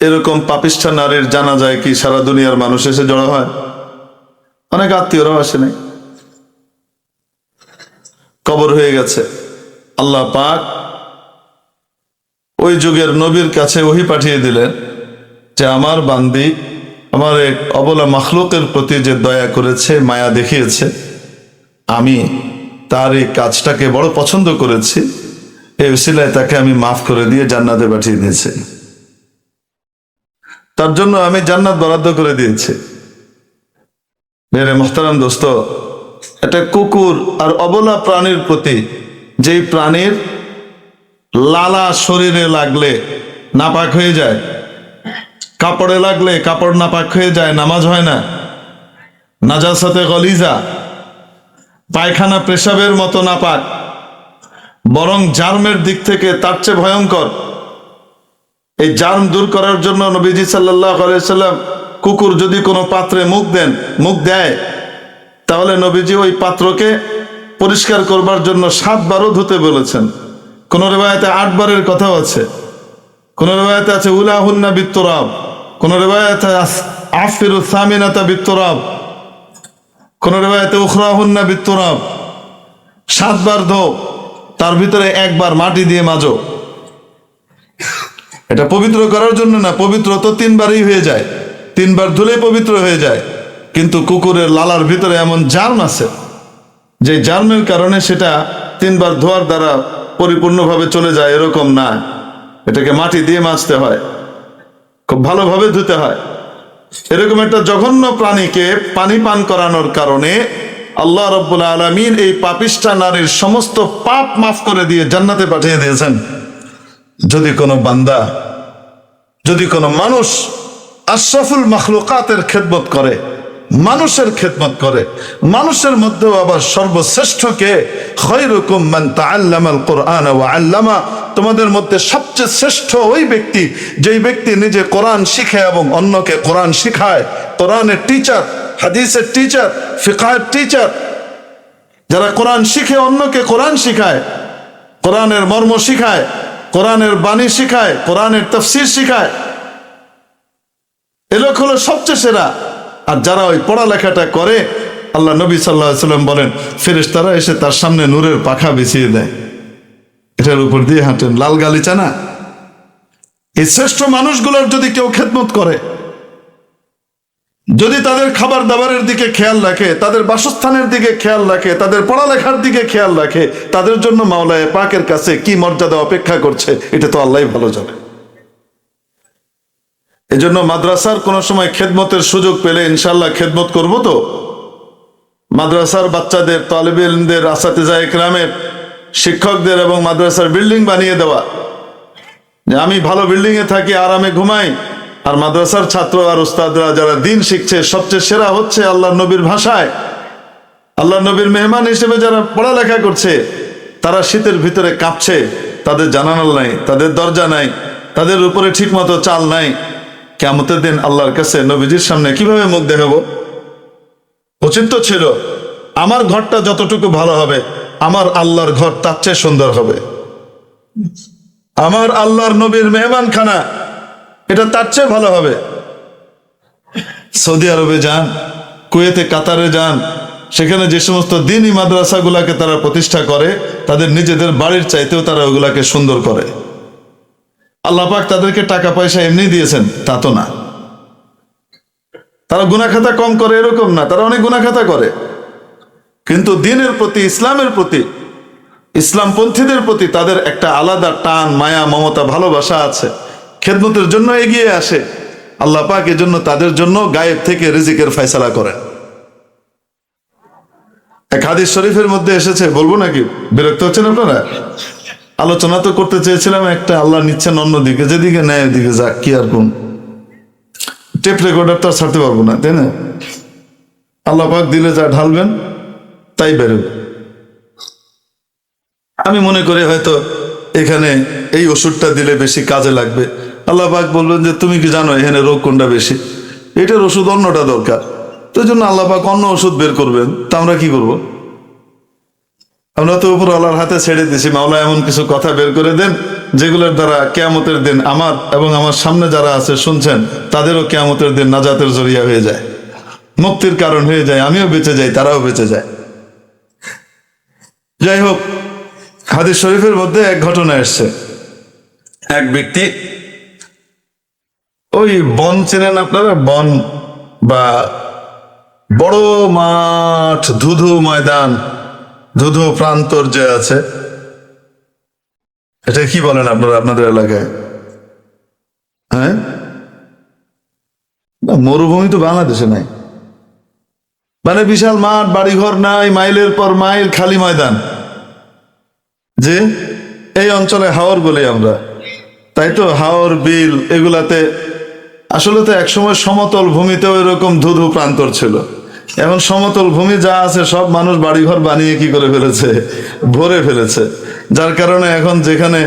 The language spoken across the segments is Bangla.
এরকম পাপিষ্ঠা নারীর জানা যায় কি সারা দুনিয়ার মানুষ এসে জড়ো হয়? অনেক আত্মীয়রাও আসে নাই। কবর হয়ে গেছে। আল্লাহ পাক ওই যুগের নবীর কাছে ওহি পাঠিয়ে দিলেন যে আমার বান্দি, আমার এক অবলা মখলুকের প্রতি যে দয়া করেছে, মায়া দেখিয়েছে, আমি তার এই কাজটাকে বড় পছন্দ করেছি। এই উসিলায় তাকে আমি মাফ করে দিয়ে জান্নাতে পাঠিয়ে দিয়েছি। তার জন্য আমি জান্নাত বরাদ্দ করে দিয়েছি। মেরে মোহতারাম দোস্ত, একটা কুকুর আর অবলা প্রাণীর প্রতি যেই প্রাণীর লালা শরীরে লাগলে নাপাক হয়ে যায়, কাপড়ে লাগলে কাপড় নাপাক হয়ে যায়, নামাজ হয় না, নাজাসাতে গলিজা, পায়খানা পেশাবের মতো নাপাক, বরং জার্মের দিক থেকে তার চেয়ে ভয়ঙ্কর। এই জার্ম দূর করার জন্য নবীজি সাল্লাম কুকুর যদি কোনো পাত্রে মুখ দেন, মুখ দেয়, তাহলে নবীজি ওই পাত্রকে পরিষ্কার করবার জন্য সাতবারও ধুতে বলেছেন। কোন রেবায়তে আটবারের কথাও আছে। কোন রেবায়তে আছে, উলাহুন্না বিত্তরাব। কোন রেবায়তে আফির সামিনাতা বিত্তরাব। কোন রেবায়তে উখরাহুন্না বিত্তরাব। সাতবার ধো, তার ভিতরে একবার মাটি দিয়ে মাজো। এটা পবিত্র করার জন্য না, পবিত্র তো তিনবারই হয়ে যায়। তিনবার ধুলেই পবিত্র হয়ে যায়। কিন্তু কুকুরের লালার ভিতরে এমন জার্ম আছে, যে জার্মের কারণে সেটা তিনবার ধোয়ার দ্বারা পরিপূর্ণভাবে চলে যায়, এরকম না। এটাকে মাটি দিয়ে মাজতে হয়, খুব ভালোভাবে ধুতে হয়। এরকম একটা জঘন্য প্রাণীকে পানি পান করানোর কারণে আল্লাহ রব্বুল আলমিন এই পাপিষ্ঠা নারীর সমস্ত পাপ মাফ করে দিয়ে জান্নাতে পাঠিয়ে দিয়েছেন। যদি কোনো বান্দা, যদি কোনো মানুষ আশরাফুল মখলুকাতের খেদমত করে, মানুষের খেদমত করে, মানুষের মধ্যেও আবার সর্বশ্রেষ্ঠকে, খৈরকুম কোরআন আল্লামা, তোমাদের মধ্যে সবচেয়ে শ্রেষ্ঠ ওই ব্যক্তি, যেই ব্যক্তি নিজে কোরআন শিখে এবং অন্যকে কোরআন শিখায়, কোরআনের টিচার হাদিসের টিচার ফিকাহের টিচার যারা কোরআন শিখে অন্যকে কোরআন শিখায়, কোরআনের মর্ম শিখায় কোরআনের বাণী শিখায়, কোরআনের তফসির শিখায়। এলোক হলো সবচেয়ে সেরা। আর যারা ওই পড়ালেখাটা করে, আল্লাহ নবী সাল্লাহ সাল্লাম বলেন, ফেরেশতারা এসে তার সামনে নূরের পাখা বিছিয়ে দেয়। এটার উপর দিয়ে হাঁটেন। লাল গালিচা না। এই শ্রেষ্ঠ মানুষগুলোর যদি কেউ খেদমত করে যদি তাদের খাবার দাবারের দিকে খেয়াল রাখে, তাদের বাসস্থানের দিকে খেয়াল রাখে, তাদের পড়ালেখার দিকে খেয়াল রাখে, তাদের জন্য মাওলায় পাকের কাছে কি মর্যাদা অপেক্ষা করছে, এটা তো আল্লাহ ভালো জানে। এজন্য মাদ্রাসার কোনো সময় খেদমতের সুযোগ পেলে ইনশাল্লাহ খেদমত করব তো। মাদ্রাসার বাচ্চাদের তালেবেলদের আসাতেজা একরামের শিক্ষকদের এবং মাদ্রাসার বিল্ডিং বানিয়ে দেওয়া। আমি ভালো বিল্ডিং এ থাকি, আরামে ঘুমাই আর মাদ্রাসার ছাত্র আর উস্তাদরা যারা দিন শিখছে, সবচেয়ে সেরা হচ্ছে আল্লাহ নবীর ভাষায়। আল্লাহ নবীর মেহমান হিসেবে যারা পড়ালেখা করছে, তারা শীতের ভিতরে কাঁপছে, তাদের জানানোর নাই, তাদের দরজা নাই, তাদের উপরে ঠিকমতো চাল নাই। কেমতের দিন আল্লাহর কাছে নবীজির সামনে কীভাবে মুখ দেখাবো? উচিত তো ছিল, আমার ঘরটা যতটুকু ভালো হবে, আমার আল্লাহর ঘর তার চেয়ে সুন্দর হবে। আমার আল্লাহর নবীর মেহমান খানা এটা তার চেয়ে ভালো হবে। সৌদি আরবে যান, কুয়েতে, কাতারে যান, সেখানে যে সমস্ত দিনই মাদ্রাসাগুলাকে তারা প্রতিষ্ঠা করে, তাদের নিজেদের বাড়ির চাইতেও তারা ওগুলাকে সুন্দর করে। আল্লাহ পাক তাদেরকে টাকা পয়সা এমনি দিয়েছেন, তা তো না। তারা গুনাখাতা কম করে, এরকম না, তারা অনেক গুনাখাতা করে। কিন্তু দিনের প্রতি, ইসলামের প্রতি, ইসলামপন্থীদের প্রতি তাদের একটা আলাদা টান, মায়া, মমতা, ভালোবাসা আছে। খেদমতের জন্য এগিয়ে আসে। আল্লাহ পাক এজন্য তাদের জন্য গায়েব থেকে রিজিকের ফয়সালা করেন। এক হাদিস শরীফের মধ্যে এসেছে, বলব নাকি? বিরক্ত হচ্ছেন আপনারা? আলোচনা তো করতে চেয়েছিলাম একটা, আল্লাহ নিচ্ছেন অন্যদিকে, যেদিকে নেয় ওদিকে যাক, কি আর কোন টেপ রেকর্ডার তো আর ছাড়তে পারব না, তাই না? আল্লাহ পাক দিলে যা ঢালবেন, তাই বেরোবে। আমি মনে করি হয়তো এখানে এই ওষুধটা দিলে বেশি কাজে লাগবে। আল্লাহ পাক বলবেন যে, তুমি কি জানো এখানে রোগ কোনটা বেশি? এটার ওষুধ অন্যটা দরকার। তো জন্য আল্লাহ পাক অন্য ওষুধ বের করবেন। তা আমরা কি করব? আমরা তো উপর আল্লাহর হাতে ছেড়ে দিছি। মাওলা এমন কিছু কথা বের করে দেন, যেগুলোর দ্বারা কেয়ামতের দিন আমার এবং আমার সামনে যারা আছে শুনছেন, তাদেরও কেয়ামতের দিন নাজাতের জরিয়া হয়ে যায়। মুক্তির কারণ হয়ে যায়। আমিও বেঁচে যাই, তারাও বেঁচে যায়। যাই হোক, হাদিস শরীফের মধ্যে এক ঘটনা এসছে। এক ব্যক্তি ওই বন চেনেন আপনারা? বন বা বড় মাঠ ধুধু ময়দান ধুধু প্রান্তর যে আছে এটা কি বলেন আপনারা আপনাদের এলাকায়? হ্যাঁ? না, মরুভূমি তো বাংলাদেশে নাই। মানে বিশাল মাঠ বাড়িঘর নাই মাইলের পর মাইল খালি ময়দান। যে এই অঞ্চলে হাওর বলি আমরা। তাই তো হাওর বিল এগুলাতে আসলে তো একসময় সমতল ভূমিতেও ওই রকম ধুধু প্রান্তর ছিল। এখন সমতল ভূমি যা আছে, সব মানুষ বাড়িঘর বানিয়ে কি করে ফেলেছে? ভরে ফেলেছে। যার কারণে এখন যেখানে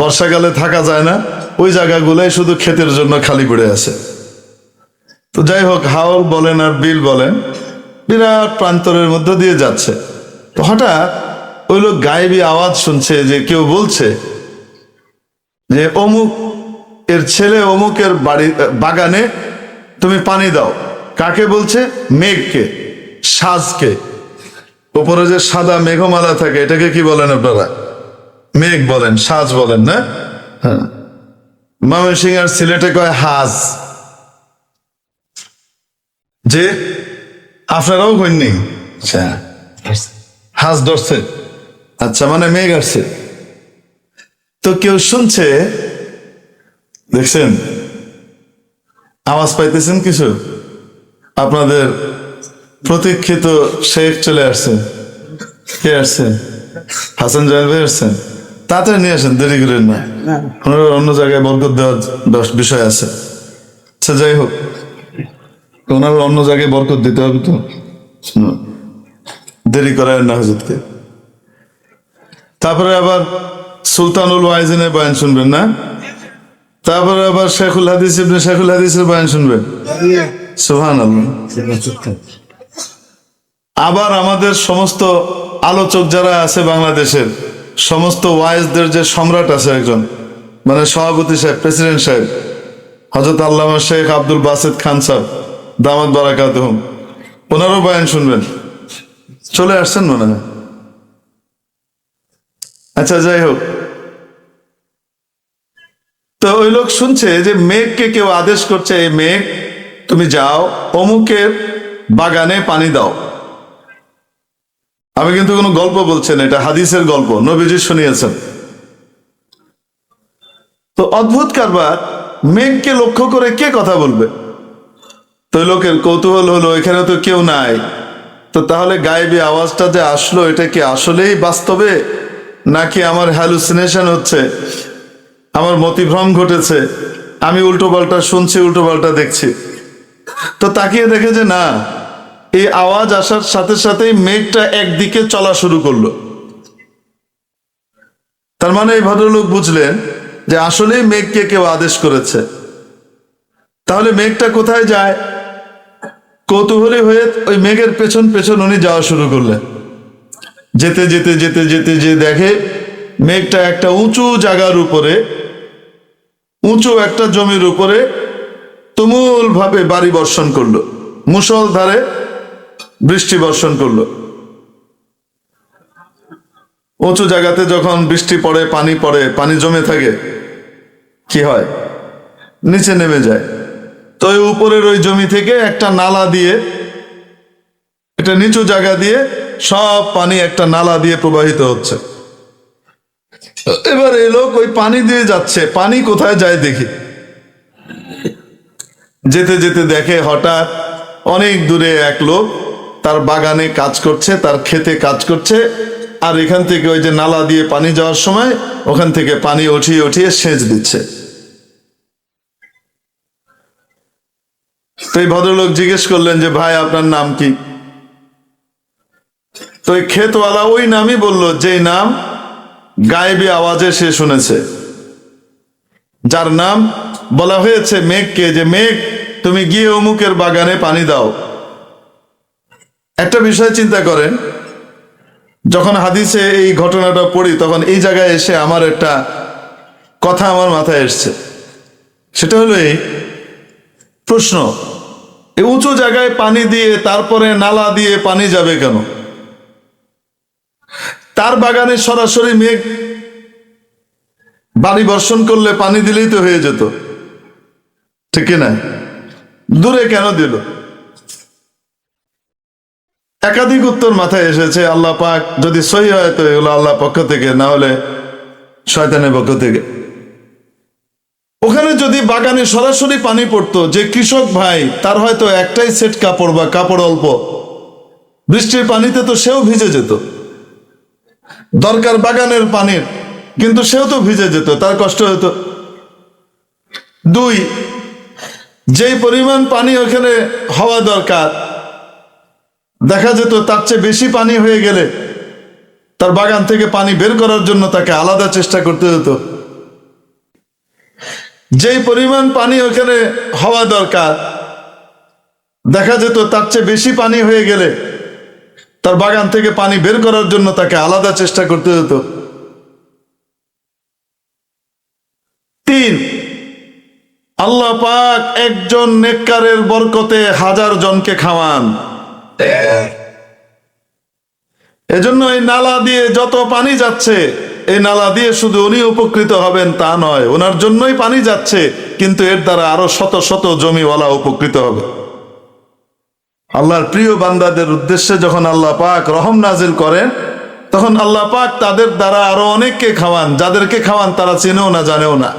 বর্ষাকালে থাকা যায় না, ওই জায়গাগুলোই শুধু ক্ষেতের জন্য খালি পড়ে আছে। তো যাই হোক, হাওর বলেন আর বিল বলেন, বিরাট প্রান্তরের মধ্যে দিয়ে যাচ্ছে। তো হঠাৎ ওই লোক গায়েবী আওয়াজ শুনছে যে কেউ বলছে যে, অমুক এর ছেলে অমুকের বাড়ি বাগানে, তুমি পানি দাও। কাকে বলছে? মেঘকে, সাজকে। উপরে যে সাদা মেঘমালা থাকে, এটাকে কি বলেন আপনারা? মেঘ বলেন, সাজ বলেন, না? হ্যাঁ। ময়মনসিংহ আর সিলেটে কয় হাজ? যে আপনারাও কইননি আচ্ছা। হাজ ধরছে। আচ্ছা মানে মেঘ আসছে। তো কেউ শুনছে দেখছেন? আওয়াজ পাইতেছেন কিছু? আপনাদের প্রতীক্ষিত শেখ চলে আসছে। কে আসছে? হাসান জাহেদ ভাই আসছেন তাড়াতাড়ি নিয়ে আসেন দেরি করেন না। ওনার অন্য জায়গায় বরকত দেওয়ার দশ- বিষয় আছে। আচ্ছা যাই হোক। ওনার অন্য জায়গায় বরকত দিতে হবে তো। শুনুন, দেরি করায় না হজরতকে তারপরে আবার সুলতানুল ওয়াইজিনের বয়ান শুনবেন না? তারপরে আবার শেখুল হাদিস ইবনে শেখুল হাদিসের বয়ান শুনবেন সুহান আবার আমাদের সমস্ত আলোচক যারা আছে বাংলাদেশের, সমস্ত ওয়াইজদের যে সম্রাট আছে একজন মানে সভাপতি সাহেব, প্রেসিডেন্ট সাহেব হজরত আল্লামা শেখ আব্দুল বাসেদ খান সাহেব দামাত বারাকাত ওনারও বয়ান শুনবেন। চলে আসছেন মনে হয়। আচ্ছা যাই হোক। তো ওই লোক শুনছে যে মেঘকে কেউ আদেশ করছে, এই মেঘ, তুমি যাও, অমুকের বাগানে পানি দাও। আমি কিন্তু কোনো গল্প বলছেন এটা হাদিসের গল্প, নবীজি শুনিয়েছেন। তো অদ্ভুত কারবার, মেঘকে লক্ষ্য করে কে কথা বলবে? তো লোকের কৌতূহল হলো, এখানে তো কেউ নাই। তো তাহলে গায়েবী আওয়াজটা যে আসলো, এটা কি আসলেই বাস্তবে? নাকি আমার হ্যালুসিনেশন হচ্ছে? আমার মতিভ্রম ঘটেছে। আমি উল্টো পাল্টা শুনছি, উল্টো পাল্টা দেখছি। তো তাকিয়ে দেখে যে না, এই আওয়াজ আসার সাথে সাথেই মেঘটা একদিকে চলা শুরু করল। তার মানে এই ভদ্রলোক বুঝলেন যে আসলেই মেঘকে কেউ আদেশ করেছে। তাহলে মেঘটা কোথায় যায়? কৌতূহলী হয়ে ওই মেঘের পেছন পেছন উনি যাওয়া শুরু করলেন। যেতে যেতে যেতে যেতে যে দেখে মেঘটা একটা উঁচু জায়গার উপরে উঁচু একটা জমির উপরে তুমুল ভাবে বাড়ি বর্ষণ করল। মুসল ধারে বৃষ্টি বর্ষণ করল। উঁচু জায়গাতে যখন বৃষ্টি পড়ে, পানি পড়ে, পানি জমে থাকে, কি হয়? নিচে নেমে যায়। তো ওই উপরের ওই জমি থেকে একটা নালা দিয়ে এটা নিচু জায়গা দিয়ে সব পানি একটা নালা দিয়ে প্রবাহিত হচ্ছে। এবার এই লোক ওই পানি দিয়ে যাচ্ছে। পানি কোথায় যায় দেখি। যেতে যেতে দেখে হঠাৎ অনেক দূরে এক লোক তার বাগানে কাজ করছে, তার খেতে কাজ করছে, আর এখান থেকে ওই যে নালা দিয়ে পানি যাওয়ার সময় ওখান থেকে পানি উঠিয়ে উঠিয়ে সেচ দিচ্ছে। তো এই ভদ্রলোক জিজ্ঞেস করলেন যে, ভাই, আপনার নাম কি? তো এই ক্ষেতওয়ালা ওই নামই বলল যে নাম গায়েবী আওয়াজে সে শুনেছে। যার নাম বলা হয়েছে মেঘকে যে, মেঘ, তুমি গিয়ে অমুকের বাগানে পানি দাও। একটা বিষয় চিন্তা করেন, যখন হাদিসে এই ঘটনাটা পড়ি, তখন এই জায়গায় এসে আমার একটা কথা আমার মাথায় এসছে। সেটা হলো এই প্রশ্ন এই উঁচু জায়গায় পানি দিয়ে, তারপরে নালা দিয়ে পানি যাবে কেন? তার বাগানে সরাসরি মেঘ বাড়ি বর্ষণ করলে পানি দিলেই তো হয়ে যেত। ঠিক না? দূরে কেন দিল? একাধিক উত্তর মাথায় এসেছে, আল্লাহ পাক যদি সহি হয় তো এগুলো আল্লাহ পক্ষ থেকে, না হলে শয়তানের পক্ষ থেকে। ওখানে যদি বাগানে সরাসরি পানি পড়তো, যে কৃষক ভাই, তার হয়তো একটাই সেট কাপড় বা কাপড় অল্প। বৃষ্টির পানিতে তো সেও ভিজে যেত। দরকার বাগানের পানির। কিন্তু সেও তো ভিজে যেত, তার কষ্ট হতো। দুই, যেই পরিমাণ পানি ওখানে হওয়া দরকার, দেখা যেত তার চেয়ে বেশি পানি হয়ে গেলে তার বাগান থেকে পানি বের করার জন্য তাকে আলাদা চেষ্টা করতে হতো। যেই পরিমাণ পানি ওখানে হওয়া দরকার, দেখা যেত তার চেয়ে বেশি পানি হয়ে গেলে তার বাগান থেকে পানি বের করার জন্য তাকে আলাদা চেষ্টা করতে হতো। তিন, আল্লাহ পাক একজন নেককারের বরকতে হাজার জনকে খাওয়ান। এজন্য এই নালা দিয়ে যত পানি যাচ্ছে, এই নালা দিয়ে শুধু উনি উপকৃত হবেন তা নয়, ওনার জন্যই পানি যাচ্ছে, কিন্তু এর দ্বারা আরও শত শত জমিওয়ালা উপকৃত হবে। আল্লাহর প্রিয় বান্দাদের উদ্দেশ্যে যখন আল্লাহ পাক রহম নাজিল করেন, তখন আল্লাহ পাক তাদের দ্বারা আরও অনেককে খাওয়ান, যাদেরকে খাওয়ান তারা চেনেও না, জানেও না।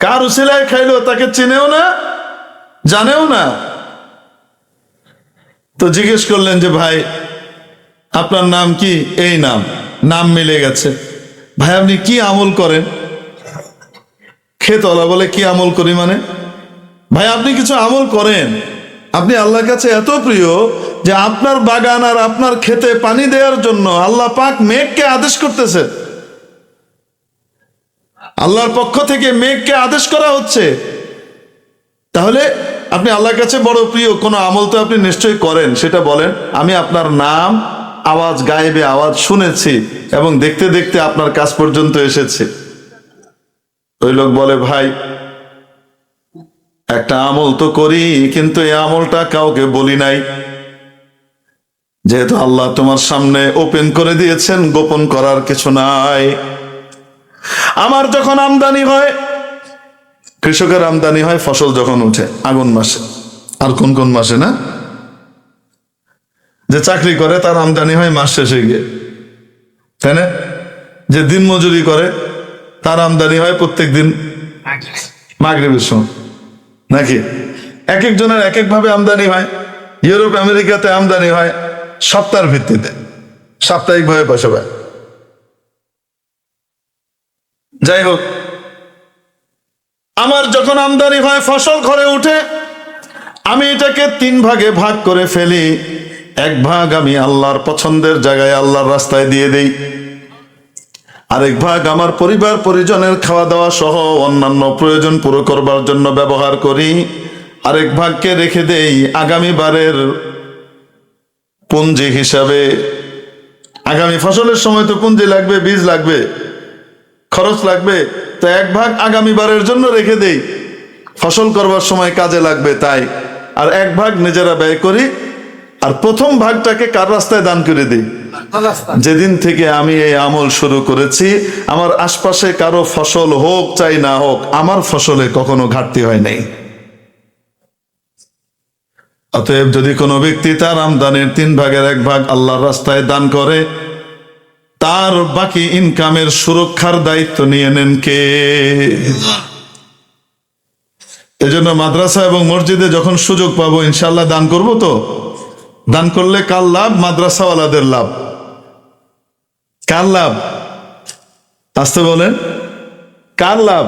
কার উসিলায় খাইলো তাকে চিনেও না, জানেও না। তো জিজ্ঞেস করলেন যে, ভাই, আপনার নাম কি? এই নাম নাম মিলে গেছে। ভাই, আপনি কি আমল করেন? খেতলা বলে কি আমল করি মানে? ভাই, আপনি কিছু আমল করেন। আপনি আল্লাহর কাছে এত প্রিয় যে আপনার বাগান আর আপনার খেতে পানি দেওয়ার জন্য আল্লাহ পাক মেঘকে আদেশ করতেছে। আল্লাহর পক্ষ থেকে মেঘকে আদেশ করা হচ্ছে। তাহলে আপনি আল্লাহর কাছে বড় প্রিয়, কোনো আমল তো আপনি নিশ্চয়ই করেন, সেটা বলেন। আমি আপনার নাম, আওয়াজ, গায়েবে আওয়াজ শুনেছি এবং দেখতে দেখতে আপনার কাজ পর্যন্ত এসেছে। ওই লোক বলে, ভাই একটা আমল তো করি, কিন্তু এই আমলটা কাউকে বলি নাই। যেহেতু আল্লাহ তোমার সামনে ওপেন করে দিয়েছেন, গোপন করার কিছু নাই। আমার যখন আমদানি হয়, কৃষকের আমদানি হয়, ফসল যখন উঠে, আগুন মাসে। আর কোন কোন মাসে না? যে চাকরি করে, তার আমদানি হয় মাস শেষে গিয়ে। তাই না? যে দিন মজুরি করে, তার আমদানি হয় প্রত্যেক দিন মাগরিবের সময়। নাকি? এক একজনের এক এক ভাবে আমদানি হয়। ইউরোপ, আমেরিকাতে আমদানি হয় সপ্তাহের ভিত্তিতে। সাপ্তাহিক ভাবে পয়সা পায়। যাই হোক, আমার যখন আমদানি হয়, ফসল ঘরে উঠে আমি এটাকে তিন ভাগে ভাগ করে ফেলি। এক ভাগ আমি আল্লাহর পছন্দের জায়গায়, আল্লাহর রাস্তায় দিয়ে দেই। আরেক ভাগ আমার পরিবার, পরিজনের খাওয়া দাওয়া সহ অন্যান্য প্রয়োজন পুরো করবার জন্য ব্যবহার করি। আরেক ভাগকে রেখে দেই আগামী বারের পুঞ্জি হিসাবে। আগামী ফসলের সময় তো পুঞ্জি লাগবে, বীজ লাগবে, খরচ লাগবে, তো এক ভাগ আগামী বারের জন্য রেখে দেই। ফসল করবার সময় কাজে লাগবে তাই। আর এক ভাগ নিজেরা ব্যয় করি, আর প্রথম ভাগটাকে কার রাস্তায় দান করে দিই? যেদিন থেকে আমি এই আমল শুরু করেছি, আমার আশপাশে কারও ফসল হোক চাই না হোক, আমার ফসলে কখনো ঘাটতি হয় নাই। অতএব যদি কোনো ব্যক্তি তার আমদানির তিন ভাগের এক ভাগ আল্লাহর রাস্তায় দান করে, তার বাকি ইনকামের সুরক্ষার দায়িত্ব নিয়ে নেন কে? এজন্য মাদ্রাসা এবং মসজিদে যখন সুযোগ পাবো ইনশাল্লাহ দান করব তো? দান করলে কার লাভ? মাদ্রাসাওয়ালাদের লাভ। কার লাভ? আসতে বলেন। কার লাভ?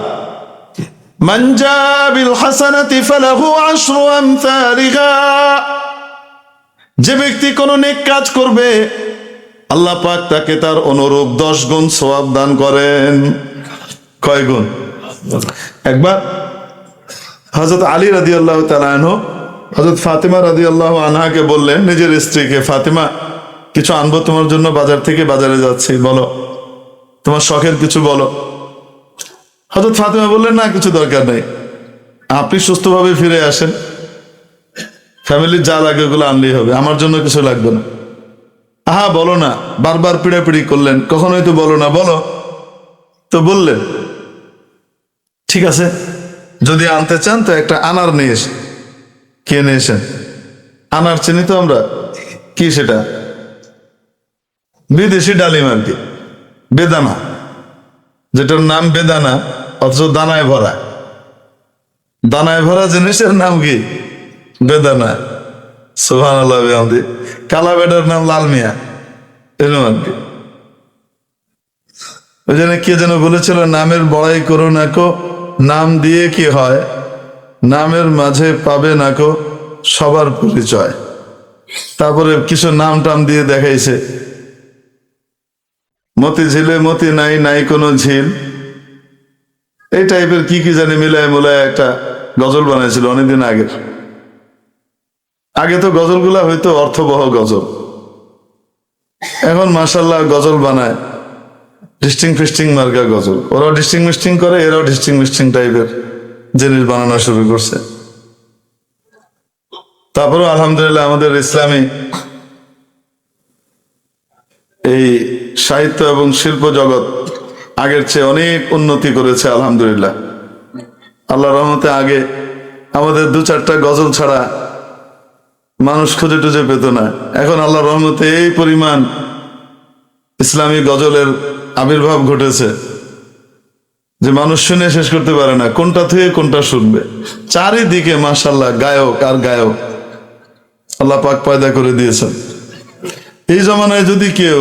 যে ব্যক্তি কোন নেক কাজ করবে, আল্লাহ পাক তাকে তার অনুরূপ দশ গুণ সওয়াব দান করেন। কয় গুণ? একবার। হজরত আলী রাদি আল্লাহ তালাহ হজরত ফাতিমা রাদি আল্লাহ আনহাকে বললেন, নিজের স্ত্রীকে, ফাতিমা কিছু আনব তোমার জন্য বাজার থেকে বাজারে যাচ্ছি, বলো। তোমার শখের কিছু বলো। হজরত ফাতিমা বললেন, না, কিছু দরকার নেই। আপনি সুস্থভাবে ফিরে আসেন। ফ্যামিলির যা লাগে ওগুলো আনলেই হবে। আমার জন্য কিছু লাগবে না। আহা, বলো না। বারবার পিড়াপিড়ি করলেন। কখনোই তো বলো না। বলো। তো বললেন ঠিক আছে। যদি আনতে চান তো একটা আনার নিয়ে এসে, কে নিয়ে এসেন? আনার চিনি তো আমরা। কি সেটা? বিদেশি ডালিম কি বেদানা। যেটার নাম বেদানা, অথচ দানায় ভরা। দানায় ভরা জিনিসের নাম কি? বেদানা। সুহান বিহামদি। কালা বেটার নাম লাল মিয়া। এরকম কি ওই জন্য কে যেন বলেছিল, নামের বড়াই করো নাকো নাম দিয়ে কি হয়? নামের মাঝে পাবে নাকো সবার পরিচয়। তারপরে কিছু নাম টাম দিয়ে দেখাইছে। মতি ঝিলে, মতি নাই নাই কোনো ঝিল। এই টাইপের কি কি জানি মিলায় মুলায় একটা গজল বানাইছিল অনেকদিন আগের। আগে তো গজলগুলা হয়তো অর্থবহ গজল। এখন মাসাল্লাহ গজল বানায়। ডিস্টিং ফিস্টিং মার্কা গজল। ওরাও ডিস্টিং মিস্টিং করে, এরাও ডিস্টিং মিস্টিং টাইপের জিনিস বানানো শুরু করছে। তারপরেও আলহামদুলিল্লাহ আমাদের ইসলামী এই সাহিত্য এবং শিল্প জগৎ আগের চেয়ে অনেক উন্নতি করেছে, আলহামদুলিল্লাহ। আল্লাহ রহমতে আগে আমাদের দু চারটা গজল ছাড়া মানুষ খুঁজে টুজে পেত না। এখন আল্লাহ রহমতে এই পরিমাণ ইসলামী গজলের আবির্ভাব ঘটেছে যে মানুষ শুনে শেষ করতে পারে না, কোনটা থেকে কোনটা শুনবে। চারিদিকে মাসাল্লাহ গায়ক আর গায়ক আল্লাহ পাক পয়দা করে দিয়েছেন। এই জমানায় যদি কেউ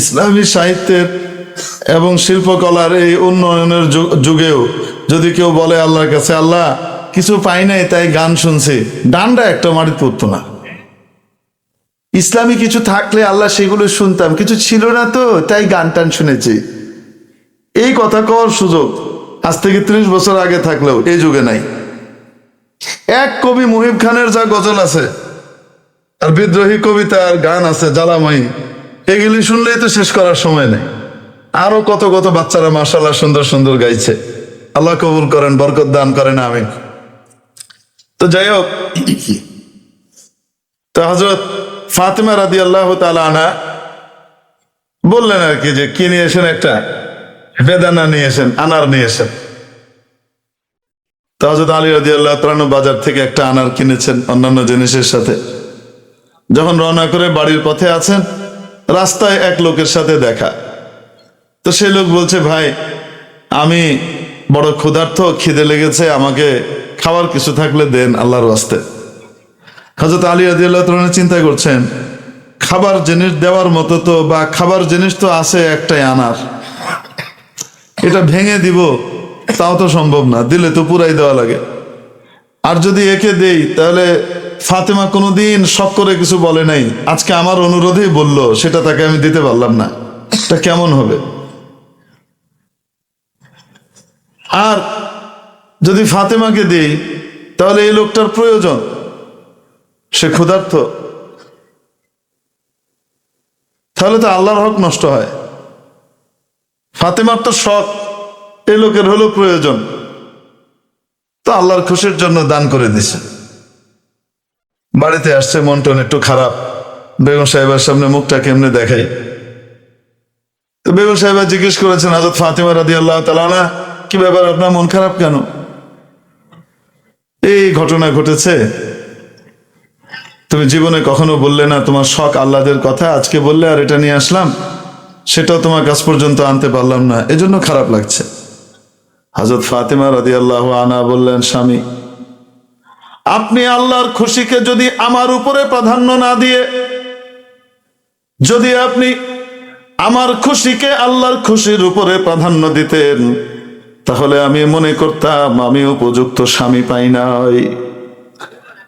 ইসলামী সাহিত্যের এবং শিল্পকলার এই উন্নয়নের যুগেও যদি কেউ বলে আল্লাহর কাছে, আল্লাহ, কিছু পাই নাই, তাই গান শুনছি। ডান্ডা একটা মাটি পড়তো না। ইসলামী কিছু থাকলে আল্লাহ সেগুলো শুনতাম, কিছু ছিল না তো, তাই গান টান শুনেছি। এই কথা কওয়ার সুযোগ আজ থেকে ত্রিশ বছর আগে থাকলেও এই যুগে নাই। এক কবি মুহিব খানের যা গজল আছে, আর বিদ্রোহী কবিতা আর গান আছে, জ্বালাময়ী। এগুলি শুনলেই তো শেষ করার সময় নেই। আরও কত কত বাচ্চারা মার্শাল্লাহ সুন্দর সুন্দর গাইছে। আল্লাহ কবুল করেন, বরকত দান করেন আমি তো যাই হোক, তো হজরত ফাতেমা রাদি আল্লাহ আনা বললেন আর কি যে, কি নিয়ে এসেন একটা? বেদানা নিয়েছেন আনার নিয়েছেন তো হজরত আলী রাদি আল্লাহ বাজার থেকে একটা আনার কিনেছেন অন্যান্য জিনিসের সাথে। যখন রওনা করে বাড়ির পথে আছেন রাস্তায় এক লোকের সাথে দেখা। তো সে লোক বলছে, ভাই, আমি বড় ক্ষুধার্থ খিদে লেগেছে, আমাকে খাবার কিছু থাকলে দেন আল্লাহর রাস্তে। হজরত আলী আদিল্লাহ চিন্তা করছেন, খাবার জিনিস দেওয়ার মতো তো বা খাবার জিনিস তো আছে একটাই আনার। এটা ভেঙে দিব, তাও তো সম্ভব না, দিলে তো পুরাই দেওয়া লাগে। আর যদি একে দেই, তাহলে ফাতেমা কোনোদিন শখ করে কিছু বলে নাই। আজকে আমার অনুরোধেই বলল, সেটা তাকে আমি দিতে পারলাম না। এটা কেমন হবে? আর যদি ফাতেমাকে দিই, তাহলে এই লোকটার প্রয়োজন। সে ক্ষুধার্থ তাহলে তো আল্লাহর হক নষ্ট হয়। ফাতেমার তো শখ, এই লোকের হলো প্রয়োজন। তো আল্লাহর খুশির জন্য দান করে দিছে। বাড়িতে আসছে, মন টন একটু খারাপ। বেগম সাহেবের সামনে মুখটা কেমনে দেখাই? তো বেগম সাহেবা জিজ্ঞেস করেছেন হাজত ফাতিমা রাদি আল্লাহ তালা কি ব্যাপার, আপনার মন খারাপ কেন? এই ঘটনা ঘটেছে। তুমি জীবনে কখনো বললে না, তোমার শখ আল্লাদের কথা, আজকে বললে আর এটা নিয়ে আসলাম, সেটাও তোমার কাছ পর্যন্ত আনতে পারলাম না, এজন্য খারাপ লাগছে। হজরত ফাতিমা রাদি আল্লাহ আনা বললেন, স্বামী আপনি আল্লাহর খুশিকে যদি আমার উপরে প্রাধান্য না দিয়ে, যদি আপনি আমার খুশিকে আল্লাহর খুশির উপরে প্রাধান্য দিতেন, তাহলে আমি মনে করতাম আমি উপযুক্ত স্বামী পাই নাই।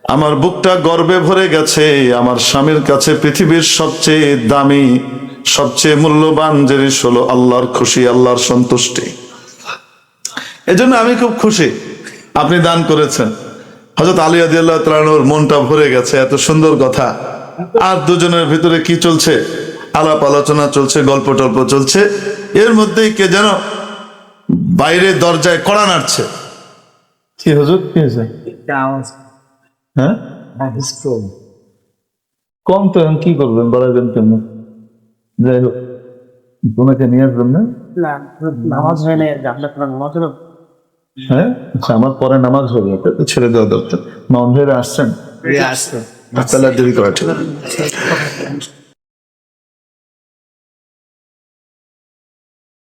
আমার বুকটা গর্বে ভরে গেছে, আমার স্বামীর কাছে পৃথিবীর সবচেয়ে দামি, সবচেয়ে মূল্যবান জিনিস হলো আল্লাহর খুশি, আল্লাহর সন্তুষ্টি। এজন্য আমি খুব খুশি। আপনি দান করেছেন। হজরত আলী আদিয়াল্লাহ তালানোর মনটা ভরে গেছে এত সুন্দর কথা। আর দুজনের ভিতরে কি চলছে? আলাপ আলোচনা চলছে গল্প টল্প চলছে। এর মধ্যেই কে যেন বাইরে দরজায় কড়া নাড়ছে। কি হুজুর? কি হয়েছে? হ্যাঁ? কম তো এখন কি করবেন? বাড়াবেন কেমন যাই হোক তোমাকে নিয়ে আসবেন না নামাজ হয় না আপনার নামাজ হলো। হ্যাঁ? আচ্ছা আমার পরে নামাজ হবে ওটা ছেড়ে দেওয়া দরকার। মাউন্ট আসছেন? আসছেন আর দেরি করা ঠিক।